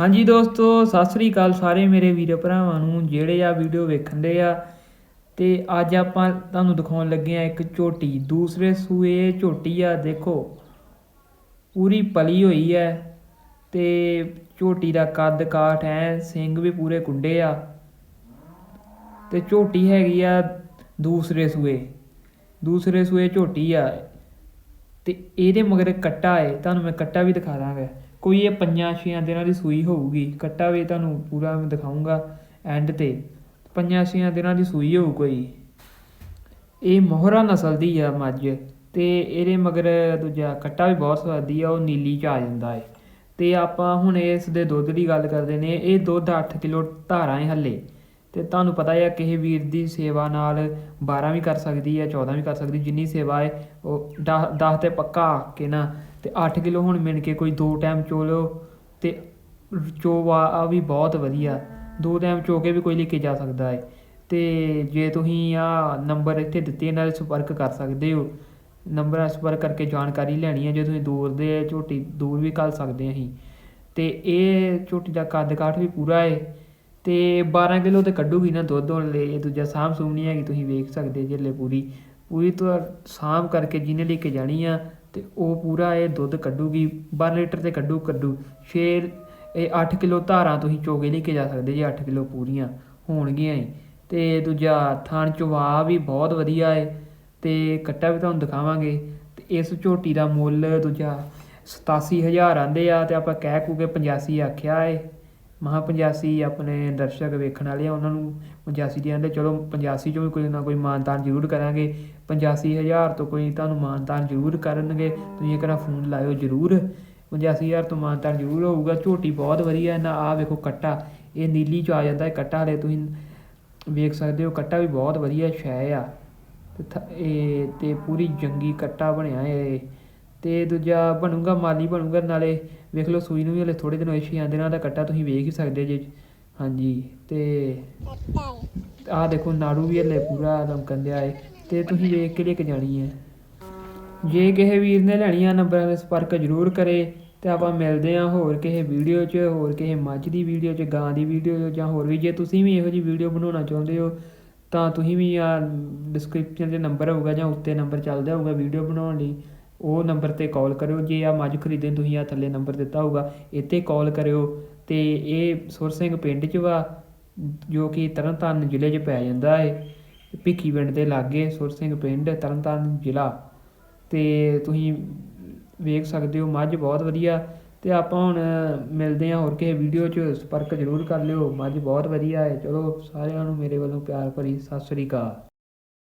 ਹਾਂਜੀ ਦੋਸਤੋ, ਸਤਿ ਸ੍ਰੀ ਅਕਾਲ ਸਾਰੇ ਮੇਰੇ ਵੀਰ ਭਰਾਵਾਂ ਨੂੰ, ਜਿਹੜੇ ਆ ਵੀਡੀਓ ਵੇਖਣ ਦੇ ਆ। ਤੇ ਅੱਜ ਆਪਾਂ ਤੁਹਾਨੂੰ ਦਿਖਾਉਣ ਲੱਗੇ ਆ ਇੱਕ ਝੋਟੀ, ਦੂਸਰੇ ਸੂਏ ਝੋਟੀ ਆ, ਦੇਖੋ। ਪੂਰੀ ਪਲੀ ਹੋਈ ਹੈ ਤੇ ਝੋਟੀ ਦਾ ਕੱਦ ਕਾਠ ਹੈ ਸਿੰਘ ਵੀ ਪੂਰੇ ਕੁੰਡੇ ਆ। ਤੇ ਝੋਟੀ ਹੈਗੀ ਆ ਦੂਸਰੇ ਸੂਏ ਦੂਸਰੇ ਸੂਏ ਝੋਟੀ ਆ। ਤੇ ਇਹਦੇ ਮਗਰ ਕੱਟਾ ਏ, ਤੁਹਾਨੂੰ ਮੈਂ ਕੱਟਾ ਵੀ ਦਿਖਾ ਦਾਂਗਾ। ਕੋਈ ਇਹ ਪੰਜਾਂ ਛੀਆਂ ਦਿਨਾਂ ਦੀ ਸੂਈ ਹੋਊਗੀ, ਕੱਟਾ ਵੀ ਤੁਹਾਨੂੰ ਪੂਰਾ ਮੈਂ ਦਿਖਾਉਂਗਾ ਐਂਡ ਤੇ। ਪੰਜਾਂ ਛੀਆਂ ਦਿਨਾਂ ਦੀ ਸੂਈ ਹੋਊ ਕੋਈ। ਇਹ ਮੋਹਰਾ ਨਸਲ ਦੀ ਆ ਮੱਝ ਤੇ ਇਹਦੇ ਮਗਰ ਦੂਜਾ ਕੱਟਾ ਵੀ ਬਹੁਤ ਸਵਾਦੀ ਆ, ਉਹ ਨੀਲੀ ਚ ਆ ਜਾਂਦਾ ਹੈ ਤੇ ਆਪਾਂ ਹੁਣ ਇਸ ਦੇ ਦੁੱਧ ਦੀ ਗੱਲ ਕਰਦੇ ਨੇ, ਇਹ ਦੁੱਧ 8 ਕਿਲੋ ਧਾਰਾਂ ਹੈ ਹੱਲੇ। ਤੇ ਤੁਹਾਨੂੰ ਪਤਾ ਹੈ ਕਿਸੇ ਵੀਰ ਦੀ ਸੇਵਾ ਨਾਲ 12 ਵੀ ਕਰ ਸਕਦੀ ਹੈ 14 ਵੀ ਕਰ ਸਕਦੀ ਜਿੰਨੀ ਸੇਵਾ ਹੈ, ਉਹ 10 ਤੇ ਪੱਕਾ ਆ ਕੇ ਨਾ, ਤੇ 8 ਕਿਲੋ ਹੁਣ ਮਿਣ ਕੇ ਕੋਈ ਦੋ ਟਾਈਮ ਚੋ ਲਓ, ਤੇ ਚੋਵਾ ਆ ਵੀ ਬਹੁਤ ਵਧੀਆ। ਦੋ ਟਾਈਮ ਚੋ ਕੇ ਵੀ ਕੋਈ ਲੈ ਕੇ ਜਾ ਸਕਦਾ ਹੈ। ਤੇ ਜੇ ਤੁਸੀਂ ਆ ਨੰਬਰ ਇੱਥੇ ਦਿੱਤੇ, ਇਹਨਾਂ ਨਾਲ ਸੰਪਰਕ ਕਰ ਸਕਦੇ ਹੋ। ਨੰਬਰ ਸੰਪਰਕ ਕਰਕੇ ਜਾਣਕਾਰੀ ਲੈਣੀ ਹੈ, ਜੇ ਤੁਸੀਂ ਦੂਰ ਦੇ ਝੋਟੀ ਦੂਰ ਵੀ ਕਰ ਸਕਦੇ ਅਸੀਂ। ਤੇ ਇਹ ਝੋਟੀ ਦਾ ਕੱਦ ਕਾਠ ਵੀ ਪੂਰਾ ਹੈ। ਤੇ 12 ਕਿਲੋ ਤੇ ਕੱਢੂਗੀ ਨਾ ਦੁੱਧ, ਹੋਣ ਲਈ ਇਹ ਦੂਜਾ ਸਾਂਭ ਸੂਮ ਨਹੀਂ ਹੈਗੀ, ਤੁਸੀਂ ਵੇਖ ਸਕਦੇ ਜੇ ਪੂਰੀ। ਪੂਰੀ ਤੋਂ ਸਾਂਭ ਕਰਕੇ ਜਿਹਨੇ ਲੈ ਕੇ ਜਾਣੀ ਆ, ਤੇ ਉਹ ਪੂਰਾ ਇਹ ਦੁੱਧ ਕੱਢੂਗੀ 12 ਲੀਟਰ ਤੇ ਕੱਢੂ ਕੱਢੂ। ਫੇਰ ਇਹ 8 ਕਿਲੋ ਧਾਰਾਂ ਤੁਸੀਂ ਚੋਗੇ ਲੈ ਕੇ ਜਾ ਸਕਦੇ ਜੇ 8 ਕਿਲੋ ਪੂਰੀਆਂ ਹੋਣਗੀਆਂ ਹੀ ਤੇ ਦੂਜਾ ਥਣ ਚਵਾ ਵੀ ਬਹੁਤ ਵਧੀਆ ਹੈ ਤੇ ਕੱਟਾ ਵੀ ਤੁਹਾਨੂੰ ਦਿਖਾਵਾਂਗੇ। ਤੇ ਇਸ ਝੋਟੀ ਦਾ ਮੁੱਲ ਦੂਜਾ 87000 ਆਂਦੇ ਆ, ਤੇ ਆਪਾਂ ਕਹਿ ਕੂ ਕੇ 85 ਆਖਿਆ ਏ। ਮਹਾ 85 ਆਪਣੇ ਦਰਸ਼ਕ ਵੇਖਣ ਵਾਲੇ ਆ, ਉਹਨਾਂ ਨੂੰ 85 ਦੀ ਆਂਦੇ ਚਲੋ 85 ਚੋਂ ਵੀ ਕੋਈ ਨਾ ਕੋਈ ਮਾਨਤਾਨ ਜ਼ਰੂਰ ਕਰਾਂਗੇ। 85000 ਤੋਂ ਕੋਈ ਤੁਹਾਨੂੰ ਮਾਨਤਾਨ ਜ਼ਰੂਰ ਕਰਨਗੇ, ਤੁਸੀਂ ਇੱਕ ਨਾ ਫੋਨ ਲਾਇਓ ਜ਼ਰੂਰ। 85000 ਤੋਂ ਮਾਨਤਾਨ ਜ਼ਰੂਰ ਹੋਊਗਾ, ਝੋਟੀ ਬਹੁਤ ਵਧੀਆ ਨਾ ਆ ਵੇਖੋ ਕੱਟਾ, ਇਹ ਨੀਲੀ ਚ ਆ ਜਾਂਦਾ ਹੈ ਕੱਟਾ ਹਲੇ ਤੁਸੀਂ ਵੇਖ ਸਕਦੇ ਹੋ, ਕੱਟਾ ਵੀ ਬਹੁਤ ਵਧੀਆ ਸ਼ੈ ਆ। ਤੇ ਥ- ਇਹ ਤੇ ਪੂਰੀ ਜੰਗੀ ਕੱਟਾ ਬਣਿਆ ਇਹ। ਤੇ ਦੂਜਾ ਬਣੂਗਾ, ਮਾਲੀ ਬਣੂਗਾ, ਨਾਲੇ ਵੇਖ ਲਓ ਸੂਈ ਨੂੰ ਵੀ ਹਲੇ ਥੋੜੇ ਦਿਨ ਹੋਏ ਛੇ ਨਾਲ ਦਾ ਕੱਟਾ ਤੁਸੀਂ ਵੇਖ ਹੀ ਸਕਦੇ ਜੇ। ਹਾਂਜੀ, ਤੇ ਆਹ ਦੇਖੋ ਨਾੜੂ ਵੀ ਹਲੇ ਪੂਰਾ ਲਮਕਣ ਦਿਆ ਏ, ਤੇ ਤੁਸੀਂ ਵੇਖ ਕੇ ਲੈ ਕੇ ਜਾਣੀ ਹੈ ਜੇ ਕਿਸੇ ਵੀਰ ਨੇ ਲੈਣੀ ਆ ਨੰਬਰਾਂ ਦੇ ਸੰਪਰਕ ਜ਼ਰੂਰ ਕਰੇ, ਤੇ ਆਪਾਂ ਮਿਲਦੇ ਆ ਹੋਰ ਕਿਸੇ ਵੀਡੀਓ 'ਚ, ਹੋਰ ਕਿਸੇ ਮੱਝ ਦੀ ਵੀਡੀਓ 'ਚ, ਗਾਂ ਦੀ ਵੀਡੀਓ 'ਚ, ਜਾਂ ਹੋਰ ਵੀ, ਜੇ ਤੁਸੀਂ ਵੀ ਇਹੋ ਜਿਹੀ ਵੀਡੀਓ ਬਣਾਉਣਾ ਚਾਹੁੰਦੇ ਹੋ, ਤਾਂ ਤੁਸੀਂ ਵੀ ਆ ਡਿਸਕ੍ਰਿਪਸ਼ਨ 'ਚ ਨੰਬਰ ਹੋਊਗਾ ਜਾਂ ਉੱਤੇ ਨੰਬਰ ਚੱਲਦਾ ਹੋਊਗਾ ਵੀਡੀਓ ਬਣਾਉਣ ਲਈ ਉਹ ਨੰਬਰ ਤੇ ਕਾਲ ਕਰਿਓ, ਜੇ ਆ ਮੱਝ ਖਰੀਦਣ ਤੁਸੀਂ ਆ ਥੱਲੇ ਨੰਬਰ ਦਿੱਤਾ ਹੋਊਗਾ, ਇੱਥੇ ਕਾਲ ਕਰਿਓ ਤੇ ਇਹ ਸੁਰ ਸਿੰਘ ਪਿੰਡ 'ਚ ਵਾ, ਜੋ ਕਿ ਤਰਨਤਾਰਨ ਜ਼ਿਲ੍ਹੇ 'ਚ ਪੈ ਜਾਂਦਾ ਹੈ ਭਿੱਖੀ ਪਿੰਡ ਦੇ ਲਾਗੇ ਸੁਰ ਸਿੰਘ ਪਿੰਡ, ਤਰਨਤਾਰਨ ਜ਼ਿਲ੍ਹਾ। ਤੇ ਤੁਸੀਂ ਵੇਖ ਸਕਦੇ ਹੋ ਮੱਝ ਬਹੁਤ ਵਧੀਆ, ਤੇ ਆਪਾਂ ਹੁਣ ਮਿਲਦੇ ਹਾਂ ਹੋਰ ਕਿਸੇ ਵੀਡੀਓ 'ਚ, ਸੰਪਰਕ ਜ਼ਰੂਰ ਕਰ ਲਿਓ, ਮੱਝ ਬਹੁਤ ਵਧੀਆ ਹੈ ਚਲੋ ਸਾਰਿਆਂ ਨੂੰ ਮੇਰੇ ਵੱਲੋਂ ਪਿਆਰ ਭਰੀ ਸਤਿ ਸ੍ਰੀ ਅਕਾਲ।